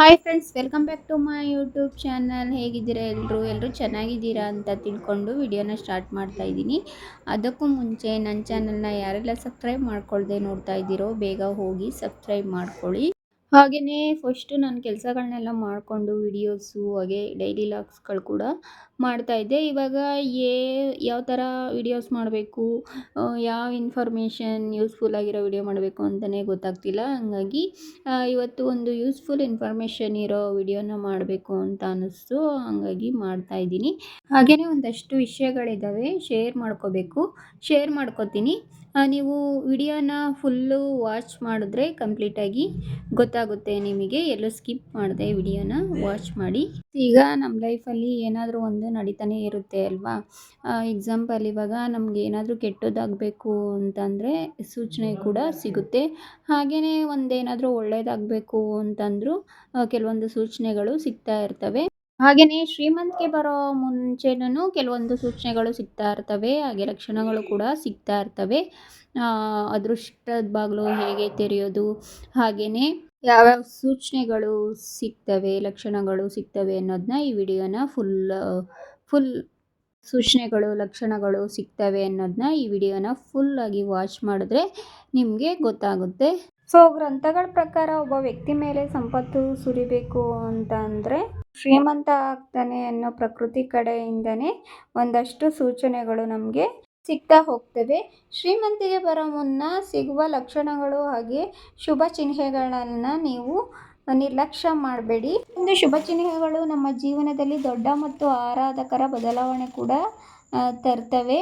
Hi friends welcome back to my YouTube channel ಹೇಗಿದ್ದೀರಾ ಎಲ್ಲರೂ ಎಲ್ಲರೂ ಚೆನ್ನಾಗಿದ್ದೀರಾ ಅಂತ ತಿಳ್ಕೊಂಡು ವಿಡಿಯೋನ ಸ್ಟಾರ್ಟ್ ಮಾಡ್ತಾ ಇದ್ದೀನಿ. ಅದಕ್ಕೂ ಮುಂಚೆ ನನ್ನ ಚಾನಲ್ನ ಯಾರೆಲ್ಲ ಸಬ್ಸ್ಕ್ರೈಬ್ ಮಾಡ್ಕೊಳ್ದೆ ನೋಡ್ತಾ ಇದ್ದೀರೋ ಬೇಗ ಹೋಗಿ ಸಬ್ಸ್ಕ್ರೈಬ್ ಮಾಡ್ಕೊಳ್ಳಿ. ಹಾಗೆಯೇ ಫಸ್ಟು ನಾನು ಕೆಲಸಗಳನ್ನೆಲ್ಲ ಮಾಡಿಕೊಂಡು ವಿಡಿಯೋಸು ಹಾಗೆ ಡೈಲಿ ಲಾಗ್ಸ್ಗಳು ಕೂಡ ಮಾಡ್ತಾಯಿದ್ದೆ ಇವಾಗ ಏ ಯಾವ ಥರ ವಿಡಿಯೋಸ್ ಮಾಡಬೇಕು ಯಾವ ಇನ್ಫಾರ್ಮೇಷನ್ ಯೂಸ್ಫುಲ್ ಆಗಿರೋ ವಿಡಿಯೋ ಮಾಡಬೇಕು ಅಂತಲೇ ಗೊತ್ತಾಗ್ತಿಲ್ಲ. ಹಾಗಾಗಿ ಇವತ್ತು ಒಂದು ಯೂಸ್ಫುಲ್ ಇನ್ಫಾರ್ಮೇಷನ್ ಇರೋ ವಿಡಿಯೋನ ಮಾಡಬೇಕು ಅಂತ ಅನ್ನಿಸ್ತು. ಹಾಗಾಗಿ ಮಾಡ್ತಾಯಿದ್ದೀನಿ ಹಾಗೆಯೇ ಒಂದಷ್ಟು ವಿಷಯಗಳಿದ್ದಾವೆ ಶೇರ್ ಮಾಡ್ಕೋಬೇಕು. ಶೇರ್ ಮಾಡ್ಕೋತೀನಿ. ನೀವು ವಿಡಿಯೋನ ಫುಲ್ಲು ವಾಚ್ ಮಾಡಿದ್ರೆ ಕಂಪ್ಲೀಟಾಗಿ ಗೊತ್ತಾಗುತ್ತೆ ನಿಮಗೆ, ಎಲ್ಲೂ ಸ್ಕಿಪ್ ಮಾಡಿದೆ ವಿಡಿಯೋನ ವಾಚ್ ಮಾಡಿ. ಈಗ ನಮ್ಮ ಲೈಫಲ್ಲಿ ಏನಾದರೂ ಒಂದು ನಡೀತಾನೆ ಇರುತ್ತೆ ಅಲ್ವಾ? ಎಕ್ಸಾಂಪಲ್ ಇವಾಗ ನಮ್ಗೆ ಏನಾದರೂ ಕೆಟ್ಟದಾಗಬೇಕು ಅಂತಂದರೆ ಸೂಚನೆ ಕೂಡ ಸಿಗುತ್ತೆ. ಹಾಗೆಯೇ ಒಂದೇನಾದರೂ ಒಳ್ಳೆಯದಾಗಬೇಕು ಅಂತಂದರೂ ಕೆಲವೊಂದು ಸೂಚನೆಗಳು ಸಿಗ್ತಾ ಇರ್ತವೆ. ಹಾಗೆಯೇ ಶ್ರೀಮಂತಿಕೆ ಬರೋ ಮುಂಚೆನೂ ಕೆಲವೊಂದು ಸೂಚನೆಗಳು ಸಿಗ್ತಾ ಇರ್ತವೆ, ಹಾಗೆ ಲಕ್ಷಣಗಳು ಕೂಡ ಸಿಗ್ತಾ ಇರ್ತವೆ. ಅದೃಷ್ಟದ ಬಾಗಿಲು ಹೇಗೆ ತೆರೆಯೋದು? ಹಾಗೆಯೇ ಯಾವ್ಯಾವ ಸೂಚನೆಗಳು ಸಿಗ್ತವೆ ಲಕ್ಷಣಗಳು ಸಿಗ್ತವೆ ಅನ್ನೋದನ್ನ ಈ ವಿಡಿಯೋನ ಫುಲ್ ಫುಲ್ ಸೂಚನೆಗಳು ಲಕ್ಷಣಗಳು ಸಿಗ್ತವೆ ಅನ್ನೋದನ್ನ ಈ ವಿಡಿಯೋನ ಫುಲ್ಲಾಗಿ ವಾಚ್ ಮಾಡಿದ್ರೆ ನಿಮಗೆ ಗೊತ್ತಾಗುತ್ತೆ. ಸೊ ಗ್ರಂಥಗಳ ಪ್ರಕಾರ ಒಬ್ಬ ವ್ಯಕ್ತಿ ಮೇಲೆ ಸಂಪತ್ತು ಸುರಿಬೇಕು ಅಂತ ಅಂದರೆ ಶ್ರೀಮಂತ ಆಗ್ತಾನೆ ಅನ್ನೋ ಪ್ರಕೃತಿ ಕಡೆಯಿಂದನೇ ಒಂದಷ್ಟು ಸೂಚನೆಗಳು ನಮಗೆ ಸಿಗ್ತಾ ಹೋಗ್ತವೆ ಶ್ರೀಮಂತಿಗೆ ಬರೋ ಮುನ್ನ ಸಿಗುವ ಲಕ್ಷಣಗಳು ಹಾಗೆ ಶುಭ ಚಿಹ್ನೆಗಳನ್ನು ನೀವು ನಿರ್ಲಕ್ಷ್ಯ ಮಾಡಬೇಡಿ. ಒಂದು ಶುಭ ಚಿಹ್ನೆಗಳು ನಮ್ಮ ಜೀವನದಲ್ಲಿ ದೊಡ್ಡ ಮತ್ತು ಆರಾಧಕರ ಬದಲಾವಣೆ ಕೂಡ ತರ್ತವೆ.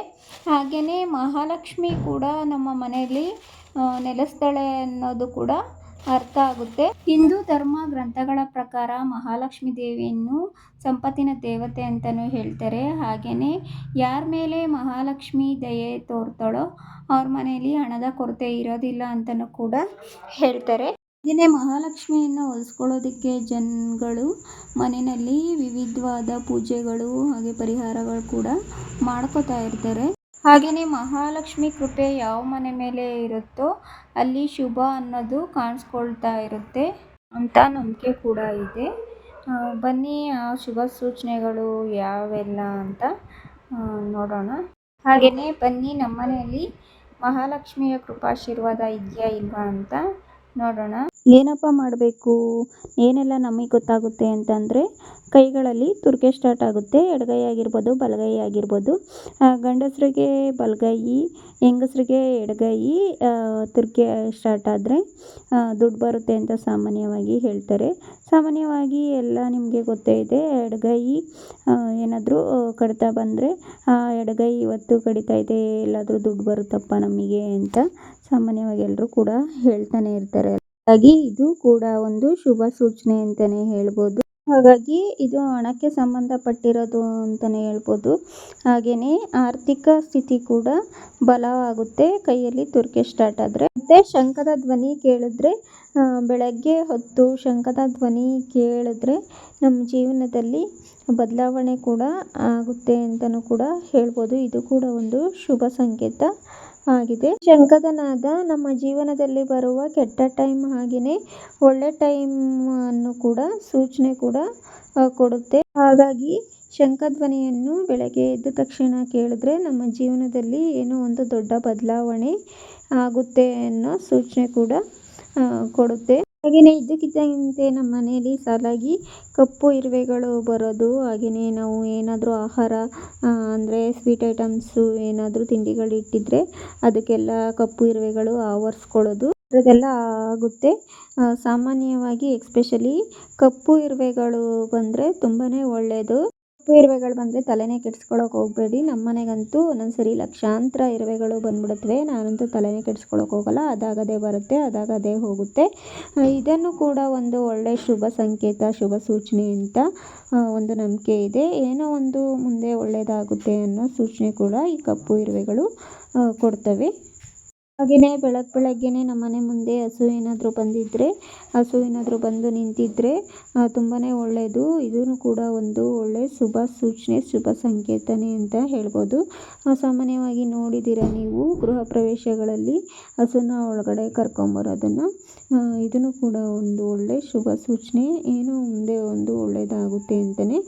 ಹಾಗೆಯೇ ಮಹಾಲಕ್ಷ್ಮಿ ಕೂಡ ನಮ್ಮ ಮನೆಯಲ್ಲಿ ನೆಲೆಸ್ತಾಳೆ ಅನ್ನೋದು ಕೂಡ ಅರ್ಥ ಆಗುತ್ತೆ. ಹಿಂದೂ ಧರ್ಮ ಗ್ರಂಥಗಳ ಪ್ರಕಾರ ಮಹಾಲಕ್ಷ್ಮಿ ದೇವಿಯನ್ನು ಸಂಪತ್ತಿನ ದೇವತೆ ಅಂತಲೂ ಹೇಳ್ತಾರೆ. ಹಾಗೆಯೇ ಯಾರ ಮೇಲೆ ಮಹಾಲಕ್ಷ್ಮಿ ದಯೆ ತೋರ್ತಾಳೋ ಅವ್ರ ಮನೆಯಲ್ಲಿ ಹಣದ ಕೊರತೆ ಇರೋದಿಲ್ಲ ಅಂತಲೂ ಕೂಡ ಹೇಳ್ತಾರೆ. ಇದನ್ನೇ ಮಹಾಲಕ್ಷ್ಮಿಯನ್ನು ಹೊಲಿಸ್ಕೊಳ್ಳೋದಕ್ಕೆ ಜನಗಳು ಮನೆಯಲ್ಲಿ ವಿವಿಧವಾದ ಪೂಜೆಗಳು ಹಾಗೆ ಪರಿಹಾರಗಳು ಕೂಡ ಮಾಡ್ಕೋತಾ ಇರ್ತಾರೆ. ಹಾಗೆಯೇ ಮಹಾಲಕ್ಷ್ಮಿ ಕೃಪೆ ಯಾವ ಮನೆ ಮೇಲೆ ಇರುತ್ತೋ ಅಲ್ಲಿ ಶುಭ ಅನ್ನೋದು ಕಾಣಿಸ್ಕೊಳ್ತಾ ಇರುತ್ತೆ ಅಂತ ನಂಬಿಕೆ ಕೂಡ ಇದೆ. ಬನ್ನಿ, ಆ, ಶುಭ ಸೂಚನೆಗಳು ಯಾವೆಲ್ಲ ಅಂತ ನೋಡೋಣ. ಹಾಗೆಯೇ ಬನ್ನಿ ನಮ್ಮನೆಯಲ್ಲಿ ಮಹಾಲಕ್ಷ್ಮಿಯ ಕೃಪಾಶೀರ್ವಾದ ಇದೆಯಾ ಇಲ್ವಾ ಅಂತ ನೋಡೋಣ. ಏನಪ್ಪ ಮಾಡಬೇಕು? ಏನೆಲ್ಲ ನಮಗೆ ಗೊತ್ತಾಗುತ್ತೆ ಅಂತಂದರೆ, ಕೈಗಳಲ್ಲಿ ತುರ್ಕೆ ಸ್ಟಾರ್ಟ್ ಆಗುತ್ತೆ. ಎಡಗೈ ಆಗಿರ್ಬೋದು, ಬಲಗೈ ಆಗಿರ್ಬೋದು. ಗಂಡಸರಿಗೆ ಬಲಗೈ, ಹೆಂಗಸರಿಗೆ ಎಡಗೈ ತುರ್ಕೆ ಸ್ಟಾರ್ಟ್ ಆದರೆ ದುಡ್ಡು ಬರುತ್ತೆ ಅಂತ ಸಾಮಾನ್ಯವಾಗಿ ಹೇಳ್ತಾರೆ. ಸಾಮಾನ್ಯವಾಗಿ ಎಲ್ಲ ನಿಮಗೆ ಗೊತ್ತೇ ಇದೆ, ಎಡಗೈ ಏನಾದರೂ ಕಡಿತ ಬಂದರೆ ಎಡಗೈ ಇವತ್ತು ಕಡಿತಾ ಇದೆ, ಎಲ್ಲಾದರೂ ದುಡ್ಡು ಬರುತ್ತಪ್ಪ ನಮಗೆ ಅಂತ ಸಾಮಾನ್ಯವಾಗಿ ಎಲ್ಲರೂ ಕೂಡ ಹೇಳ್ತಾನೆ ಇರ್ತಾರೆ. ಹಾಗಾಗಿ ಇದು ಕೂಡ ಒಂದು ಶುಭ ಸೂಚನೆ ಅಂತಾನೆ ಹೇಳ್ಬೋದು. ಹಾಗಾಗಿ ಇದು ಹಣಕ್ಕೆ ಸಂಬಂಧಪಟ್ಟಿರೋದು ಅಂತಲೇ ಹೇಳ್ಬೋದು. ಹಾಗೆಯೇ ಆರ್ಥಿಕ ಸ್ಥಿತಿ ಕೂಡ ಬಲವಾಗುತ್ತೆ. ಕೈಯಲ್ಲಿ ತುರ್ಕೆ ಸ್ಟಾರ್ಟ್ ಆದರೆ. ಮತ್ತು ಶಂಖದ ಧ್ವನಿ ಕೇಳಿದ್ರೆ ಬೆಳಗ್ಗೆ ಹೊತ್ತು ಶಂಖದ ಧ್ವನಿ ಕೇಳಿದ್ರೆ ನಮ್ಮ ಜೀವನದಲ್ಲಿ ಬದಲಾವಣೆ ಕೂಡ ಆಗುತ್ತೆ ಅಂತಲೂ ಕೂಡ ಹೇಳ್ಬೋದು. ಇದು ಕೂಡ ಒಂದು ಶುಭ ಸಂಕೇತ. ಆಗಿದೆ. ಶಂಕದನಾದ ನಮ್ಮ ಜೀವನದಲ್ಲಿ ಬರುವ ಕೆಟ್ಟ ಟೈಮ್ ಹಾಗೆಯೇ ಒಳ್ಳೆ ಟೈಮ್ ಅನ್ನು ಕೂಡ, ಸೂಚನೆ ಕೂಡ ಕೊಡುತ್ತೆ. ಹಾಗಾಗಿ ಶಂಖಧ್ವನಿಯನ್ನು ಬೆಳಗ್ಗೆ ಎದ್ದ ತಕ್ಷಣ ಕೇಳಿದ್ರೆ ನಮ್ಮ ಜೀವನದಲ್ಲಿ ಏನೋ ಒಂದು ದೊಡ್ಡ ಬದಲಾವಣೆ ಆಗುತ್ತೆ ಅನ್ನೋ ಸೂಚನೆ ಕೂಡ ಕೊಡುತ್ತೆ. ಹಾಗೆಯೇ ಇದ್ದಕ್ಕಿದ್ದಂತೆ ನಮ್ಮ ಮನೆಯಲ್ಲಿ ಸಾಲಾಗಿ ಕಪ್ಪು ಇರುವೆಗಳು ಬರೋದು ಹಾಗೆಯೇ ನಾವು ಏನಾದರೂ ಆಹಾರ ಅಂದರೆ ಸ್ವೀಟ್ ಐಟಮ್ಸು ಏನಾದರೂ ತಿಂಡಿಗಳು ಇಟ್ಟಿದ್ರೆ ಅದಕ್ಕೆಲ್ಲ ಕಪ್ಪು ಇರುವೆಗಳು ಆವರಿಸ್ಕೊಳ್ಳೋದು. ಅದೆಲ್ಲ ಆಗುತ್ತೆ. ಸಾಮಾನ್ಯವಾಗಿ ಎಕ್ಸ್ಪೆಷಲಿ ಕಪ್ಪು ಇರುವೆಗಳು ಬಂದರೆ ತುಂಬಾ ಒಳ್ಳೆಯದು ಕಪ್ಪು ಇರುವೆಗಳು ಬಂದರೆ ತಲೆನೇ ಕೆಡ್ಸ್ಕೊಳಕ್ಕೆ ಹೋಗಬೇಡಿ. ನಮ್ಮ ಮನೆಗಂತೂ ಒಂದೊಂದು ಸರಿ ಲಕ್ಷಾಂತರ ಇರುವೆಗಳು ಬಂದ್ಬಿಡುತ್ತವೆ. ನಾನಂತೂ ತಲೆನೇ ಕೆಡ್ಸ್ಕೊಳಕ್ಕೆ ಹೋಗಲ್ಲ. ಅದಾಗದೇ ಬರುತ್ತೆ, ಅದಾಗದೇ ಹೋಗುತ್ತೆ. ಇದನ್ನು ಕೂಡ ಒಂದು ಒಳ್ಳೆಯ ಶುಭ ಸಂಕೇತ, ಶುಭ ಸೂಚನೆ ಅಂತ ಒಂದು ನಂಬಿಕೆ ಇದೆ. ಏನೋ ಒಂದು ಮುಂದೆ ಒಳ್ಳೆಯದಾಗುತ್ತೆ ಅನ್ನೋ ಸೂಚನೆ ಕೂಡ ಈ ಕಪ್ಪು ಇರುವೆಗಳು ಕೊಡ್ತವೆ. ಹಾಗೆಯೇ ಬೆಳಗ್ಗೆ ಬೆಳಗ್ಗೆನೇ ನಮ್ಮ ಮನೆ ಮುಂದೆ ಹಸು ಏನಾದರೂ ಬಂದಿದ್ದರೆ ಹಸು ಏನಾದರೂ ಬಂದು ನಿಂತಿದ್ದರೆ ತುಂಬಾ ಒಳ್ಳೆಯದು ಇದೂ ಕೂಡ ಒಂದು ಒಳ್ಳೆಯ ಶುಭ ಸೂಚನೆ, ಶುಭ ಸಂಕೇತನೇ ಅಂತ ಹೇಳ್ಬೋದು. ಸಾಮಾನ್ಯವಾಗಿ ನೋಡಿದ್ದೀರ ನೀವು ಗೃಹ ಪ್ರವೇಶಗಳಲ್ಲಿ ಹಸುನ ಒಳಗಡೆ ಕರ್ಕೊಂಬರೋದನ್ನು ಇದನ್ನು ಕೂಡ ಒಂದು ಒಳ್ಳೆಯ ಶುಭ ಸೂಚನೆ. ಏನೋ ಮುಂದೆ ಒಂದು ಒಳ್ಳೆಯದಾಗುತ್ತೆ ಅಂತಲೇ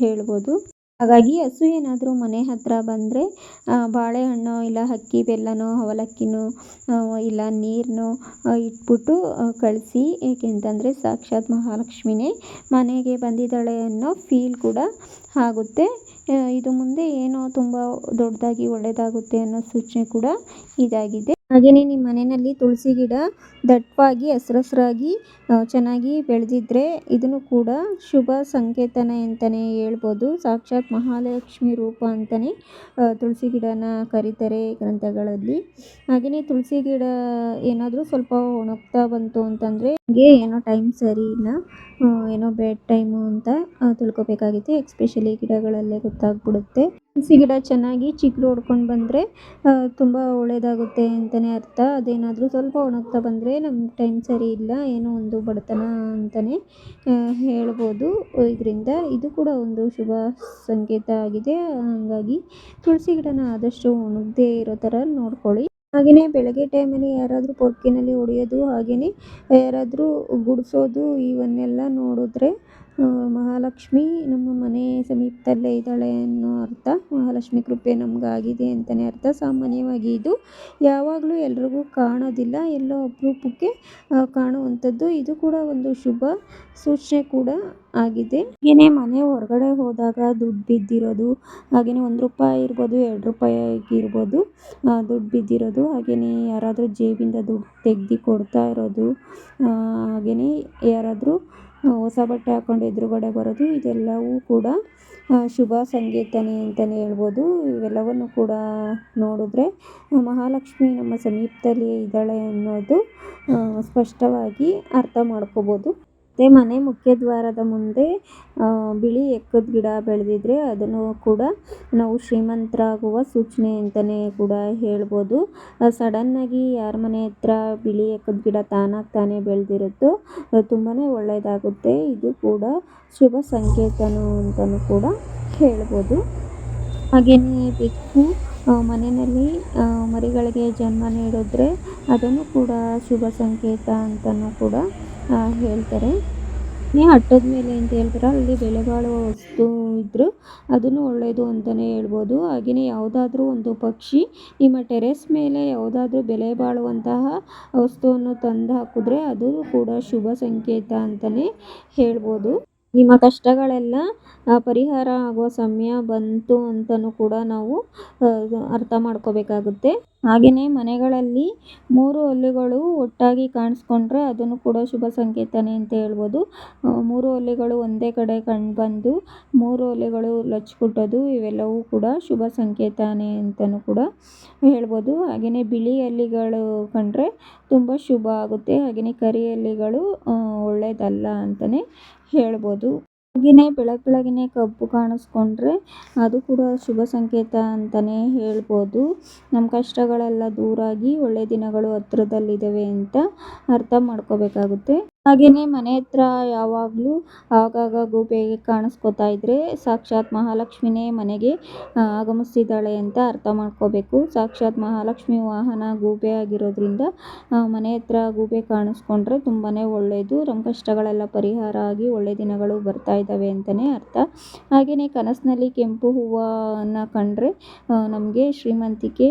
ಹೇಳ್ಬೋದು. ಹಾಗಾಗಿ ಹಸು ಏನಾದರೂ ಮನೆ ಹತ್ತಿರ ಬಂದರೆ ಬಾಳೆಹಣ್ಣು ಇಲ್ಲ ಅಕ್ಕಿ ಬೆಲ್ಲನೋ, ಅವಲಕ್ಕಿನೋ ಇಲ್ಲ ನೀರನ್ನೋ ಇಟ್ಬಿಟ್ಟು ಕಳಿಸಿ. ಏಕೆಂತಂದರೆ ಸಾಕ್ಷಾತ್ ಮಹಾಲಕ್ಷ್ಮಿನೇ ಮನೆಗೆ ಬಂದಿದ್ದಾಳೆ ಅನ್ನೋ ಫೀಲ್ ಕೂಡ ಆಗುತ್ತೆ. ಇದು ಮುಂದೆ ಏನೋ ತುಂಬ ದೊಡ್ಡದಾಗಿ ಒಳ್ಳೆಯದಾಗುತ್ತೆ ಅನ್ನೋ ಸೂಚನೆ ಕೂಡ ಇದಾಗಿದೆ. ಹಾಗೆಯೇ ನಿಮ್ಮ ಮನೆಯಲ್ಲಿ ತುಳಸಿ ಗಿಡ ದಟ್ಟವಾಗಿ, ಹಸ್ರಸ್ರಾಗಿ ಚೆನ್ನಾಗಿ ಬೆಳೆದಿದ್ರೆ ಇದನ್ನು ಕೂಡ ಶುಭ ಸಂಕೇತನ ಅಂತಲೇ ಹೇಳ್ಬೋದು. ಸಾಕ್ಷಾತ್ ಮಹಾಲಕ್ಷ್ಮಿ ರೂಪ ಅಂತಲೇ ತುಳಸಿ ಗಿಡನ ಕರೀತಾರೆ ಗ್ರಂಥಗಳಲ್ಲಿ. ಹಾಗೆಯೇ ತುಳಸಿ ಗಿಡ ಏನಾದರೂ ಸ್ವಲ್ಪ ಒಣಗ್ತಾ ಬಂತು ಅಂತಂದರೆ ಹಾಗೆ ಏನೋ ಟೈಮ್ ಸರಿ ಇಲ್ಲ ಏನೋ ಬೆಡ್ ಟೈಮು ಅಂತ ತಿಳ್ಕೊಬೇಕಾಗಿತ್ತು. ಎಕ್ಸ್ಪೆಷಲಿ ಗಿಡಗಳಲ್ಲೇ ಗೊತ್ತಾಗ್ಬಿಡುತ್ತೆ. ತುಳಸಿ ಗಿಡ ಚೆನ್ನಾಗಿ ಚಿಗುರು ಹೊಡ್ಕೊಂಡು ಬಂದರೆ ತುಂಬ ಒಳ್ಳೆಯದಾಗುತ್ತೆ ಅಂತಲೇ ಅರ್ಥ. ಅದೇನಾದರೂ ಸ್ವಲ್ಪ ಒಣಗ್ತಾ ಬಂದರೆ ನಮ್ಗೆ ಟೈಮ್ ಸರಿ ಇಲ್ಲ, ಏನೋ ಒಂದು ಬಡತನ ಅಂತಲೇ ಹೇಳ್ಬೋದು. ಇದರಿಂದ ಇದು ಕೂಡ ಒಂದು ಶುಭ ಸಂಕೇತ ಆಗಿದೆ. ಹಾಗಾಗಿ ತುಳಸಿ ಗಿಡನ ಆದಷ್ಟು ಒಣಗದೇ ಇರೋ ಥರ ನೋಡ್ಕೊಳ್ಳಿ. ಹಾಗೆಯೇ ಬೆಳಗ್ಗೆ ಟೈಮಲ್ಲಿ ಯಾರಾದರೂ ಪೊರ್ಕಿನಲ್ಲಿ ಹೊಡೆಯೋದು ಹಾಗೆಯೇ ಯಾರಾದರೂ ಗುಡಿಸೋದು, ಇವನ್ನೆಲ್ಲ ನೋಡಿದ್ರೆ ಮಹಾಲಕ್ಷ್ಮಿ ನಮ್ಮ ಮನೆ ಸಮೀಪದಲ್ಲೇ ಇದ್ದಾಳೆ ಅನ್ನೋ ಅರ್ಥ. ಮಹಾಲಕ್ಷ್ಮಿ ಕೃಪೆ ನಮಗಾಗಿದೆ ಅಂತಲೇ ಅರ್ಥ. ಸಾಮಾನ್ಯವಾಗಿ ಇದು ಯಾವಾಗಲೂ ಎಲ್ರಿಗೂ ಕಾಣೋದಿಲ್ಲ. ಎಲ್ಲೋ ಅಪರೂಪಕ್ಕೆ ಕಾಣುವಂಥದ್ದು. ಇದು ಕೂಡ ಒಂದು ಶುಭ ಸೂಚನೆ ಕೂಡ ಆಗಿದೆ. ಏನೇ ಮನೆ ಹೊರಗಡೆ ಹೋದಾಗ ದುಡ್ಡು ಬಿದ್ದಿರೋದು ಹಾಗೆಯೇ ಒಂದು ರೂಪಾಯಿ ಇರ್ಬೋದು, ಎರಡು ರೂಪಾಯಿ ಆಗಿರ್ಬೋದು ದುಡ್ಡು ಬಿದ್ದಿರೋದು ಹಾಗೆಯೇ ಯಾರಾದರೂ ಜೇಬಿಂದ ದುಡ್ಡು ತೆಗ್ದು ಕೊಡ್ತಾ ಇರೋದು ಹಾಗೆಯೇ ಯಾರಾದರೂ ಹೊಸ ಬಟ್ಟೆ ಹಾಕ್ಕೊಂಡು ಎದುರುಗಡೆ ಬರೋದು, ಇದೆಲ್ಲವೂ ಕೂಡ ಶುಭ ಸಂಕೇತನೇ ಅಂತಲೇ ಹೇಳ್ಬೋದು. ಇವೆಲ್ಲವನ್ನು ಕೂಡ ನೋಡಿದ್ರೆ ಮಹಾಲಕ್ಷ್ಮಿ ನಮ್ಮ ಸಮೀಪದಲ್ಲಿ ಇದ್ದಾಳೆ ಅನ್ನೋದು ಸ್ಪಷ್ಟವಾಗಿ ಅರ್ಥ ಮಾಡ್ಕೋಬೋದು. ಮತ್ತು ಮನೆ ಮುಖ್ಯದ್ವಾರದ ಮುಂದೆ ಬಿಳಿ ಎಕ್ಕದ ಗಿಡ ಬೆಳೆದಿದ್ರೆ ಅದನ್ನು ಕೂಡ ನಾವು ಶ್ರೀಮಂತರಾಗುವ ಸೂಚನೆ ಅಂತಲೇ ಕೂಡ ಹೇಳ್ಬೋದು. ಸಡನ್ನಾಗಿ ಯಾರ ಮನೆ ಹತ್ರ ಬಿಳಿ ಎಕ್ಕದ ಗಿಡ ತಾನಾಗಿ ತಾನೇ ಬೆಳೆದಿರುತ್ತೋ ತುಂಬಾ ಒಳ್ಳೆಯದಾಗುತ್ತೆ ಇದು ಕೂಡ ಶುಭ ಸಂಕೇತನು ಅಂತಲೂ ಕೂಡ ಹೇಳ್ಬೋದು. ಹಾಗೆಯೇ ಬೆಕ್ಕು ಮನೆಯಲ್ಲಿ ಮರಿಗಳಿಗೆ ಜನ್ಮ ನೀಡಿದ್ರೆ ಅದನ್ನು ಕೂಡ ಶುಭ ಸಂಕೇತ ಅಂತಲೂ ಕೂಡ ಹೇಳ್ತಾರೆ. ಹಟ್ಟದ ಮೇಲೆ ಅಂತ ಹೇಳ್ತಾರೆ. ಅಲ್ಲಿ ಬೆಲೆ ಬಾಳುವ ವಸ್ತು ಇದ್ದರೂ ಅದನ್ನು ಒಳ್ಳೆಯದು ಅಂತಲೇ ಹೇಳ್ಬೋದು. ಹಾಗೆಯೇ ಯಾವುದಾದ್ರೂ ಒಂದು ಪಕ್ಷಿ ನಿಮ್ಮ ಟೆರೆಸ್ ಮೇಲೆ ಯಾವುದಾದ್ರೂ ಬೆಲೆ ಬಾಳುವಂತಹ ವಸ್ತುವನ್ನು ತಂದು ಹಾಕಿದ್ರೆ ಅದು ಕೂಡ ಶುಭ ಸಂಕೇತ ಅಂತಲೇ ಹೇಳ್ಬೋದು. ನಿಮ್ಮ ಕಷ್ಟಗಳೆಲ್ಲ ಪರಿಹಾರ ಆಗುವ ಸಮಯ ಬಂತು ಅಂತಲೂ ಕೂಡ ನಾವು ಅರ್ಥ ಮಾಡ್ಕೋಬೇಕಾಗುತ್ತೆ. ಹಾಗೆಯೇ ಮನೆಗಳಲ್ಲಿ ಮೂರು ಹಲ್ಲುಗಳು ಒಟ್ಟಾಗಿ ಕಾಣಿಸ್ಕೊಂಡ್ರೆ ಅದನ್ನು ಕೂಡ ಶುಭ ಸಂಕೇತನೇ ಅಂತ ಹೇಳ್ಬೋದು. ಮೂರು ಹಲ್ಲುಗಳು ಒಂದೇ ಕಡೆ ಬಂದು, ಮೂರು ಹಲ್ಲುಗಳು ಲಚ್ಕೊಟ್ಟೋದು ಇವೆಲ್ಲವೂ ಕೂಡ ಶುಭ ಸಂಕೇತನೇ ಅಂತಲೂ ಕೂಡ ಹೇಳ್ಬೋದು. ಹಾಗೆಯೇ ಬಿಳಿ ಹಲ್ಲಿಗಳು ಕಂಡ್ರೆ ತುಂಬ ಶುಭ ಆಗುತ್ತೆ. ಹಾಗೆಯೇ ಕರಿ ಹಲ್ಲಿಗಳು ಒಳ್ಳೆಯದಲ್ಲ ಅಂತಲೇ ಹೇಳ್ಬೋದು. ಹಾಗೆಯೇ ಬೆಳಗ್ಗೆ ಬೆಳಗ್ಗೆನೇ ಕಬ್ಬು ಕಾಣಿಸ್ಕೊಂಡ್ರೆ ಅದು ಕೂಡ ಶುಭ ಸಂಕೇತ ಅಂತಲೇ ಹೇಳ್ಬೋದು. ನಮ್ಮ ಕಷ್ಟಗಳೆಲ್ಲ ದೂರಾಗಿ ಒಳ್ಳೆಯ ದಿನಗಳು ಹತ್ರದಲ್ಲಿದ್ದಾವೆ ಅಂತ ಅರ್ಥ ಮಾಡ್ಕೋಬೇಕಾಗುತ್ತೆ. ಹಾಗೆಯೇ ಮನೆ ಹತ್ರ ಯಾವಾಗಲೂ ಆಗಾಗ ಗೂಬೆಗೆ ಕಾಣಿಸ್ಕೊತಾ ಇದ್ದರೆ ಸಾಕ್ಷಾತ್ ಮಹಾಲಕ್ಷ್ಮಿನೇ ಮನೆಗೆ ಆಗಮಿಸಿದ್ದಾಳೆ ಅಂತ ಅರ್ಥ ಮಾಡ್ಕೋಬೇಕು. ಸಾಕ್ಷಾತ್ ಮಹಾಲಕ್ಷ್ಮಿ ವಾಹನ ಗೂಬೆ ಆಗಿರೋದ್ರಿಂದ ಮನೆ ಹತ್ರ ಗೂಬೆ ಕಾಣಿಸ್ಕೊಂಡ್ರೆ ತುಂಬಾ ಒಳ್ಳೆಯದು ನಮ್ಮ ಕಷ್ಟಗಳೆಲ್ಲ ಪರಿಹಾರ ಆಗಿ ಒಳ್ಳೆಯ ದಿನಗಳು ಬರ್ತಾ ಇದ್ದಾವೆ ಅಂತಲೇ ಅರ್ಥ. ಹಾಗೆಯೇ ಕನಸಿನಲ್ಲಿ ಕೆಂಪು ಹೂವನ್ನು ಕಂಡರೆ ನಮಗೆ ಶ್ರೀಮಂತಿಕೆ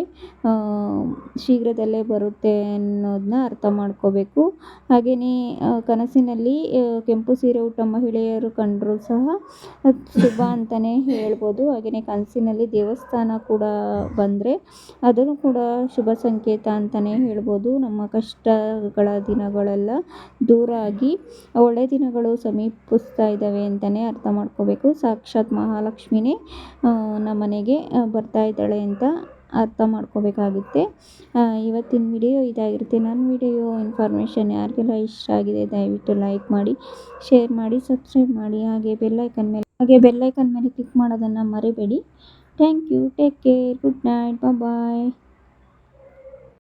ಶೀಘ್ರದಲ್ಲೇ ಬರುತ್ತೆ ಅನ್ನೋದನ್ನ ಅರ್ಥ ಮಾಡ್ಕೋಬೇಕು. ಹಾಗೆಯೇ ಕನಸಿನಲ್ಲಿ ಕೆಂಪು ಸೀರೆ ಉಟ್ಟ ಮಹಿಳೆಯರು ಕಂಡರೂ ಸಹ ಶುಭ ಅಂತಲೇ ಹೇಳ್ಬೋದು. ಹಾಗೆಯೇ ಕನಸಿನಲ್ಲಿ ದೇವಸ್ಥಾನ ಕೂಡ ಬಂದರೆ ಅದನ್ನು ಕೂಡ ಶುಭ ಸಂಕೇತ ಅಂತಲೇ ಹೇಳ್ಬೋದು. ನಮ್ಮ ಕಷ್ಟಗಳ ದಿನಗಳೆಲ್ಲ ದೂರ ಆಗಿ ಒಳ್ಳೆಯ ದಿನಗಳು ಸಮೀಪಿಸ್ತಾ ಇದ್ದಾವೆ ಅಂತಲೇ ಅರ್ಥ ಮಾಡ್ಕೋಬೇಕು. ಸಾಕ್ಷಾತ್ ಮಹಾಲಕ್ಷ್ಮಿನೇ ನಮ್ಮ ಮನೆಗೆ ಬರ್ತಾ ಇದ್ದಾಳೆ ಅಂತ ಅರ್ಥ ಮಾಡ್ಕೋಬೇಕಾಗುತ್ತೆ. ಇವತ್ತಿನ ವಿಡಿಯೋ ಇದಾಗಿರುತ್ತೆ. ನನ್ನ ವಿಡಿಯೋ ಇನ್ಫಾರ್ಮೇಷನ್ ಯಾರಿಗೆಲ್ಲ ಇಷ್ಟ ಆಗಿದೆ, ದಯವಿಟ್ಟು ಲೈಕ್ ಮಾಡಿ ಶೇರ್ ಮಾಡಿ ಸಬ್ಸ್ಕ್ರೈಬ್ ಮಾಡಿ. ಹಾಗೆ ಬೆಲ್ಲೈಕನ್ ಮೇಲೆ, ಹಾಗೆ ಬೆಲ್ಲೈಕನ್ ಮೇಲೆ ಕ್ಲಿಕ್ ಮಾಡೋದನ್ನು ಮರಿಬೇಡಿ. Thank you take care good night bye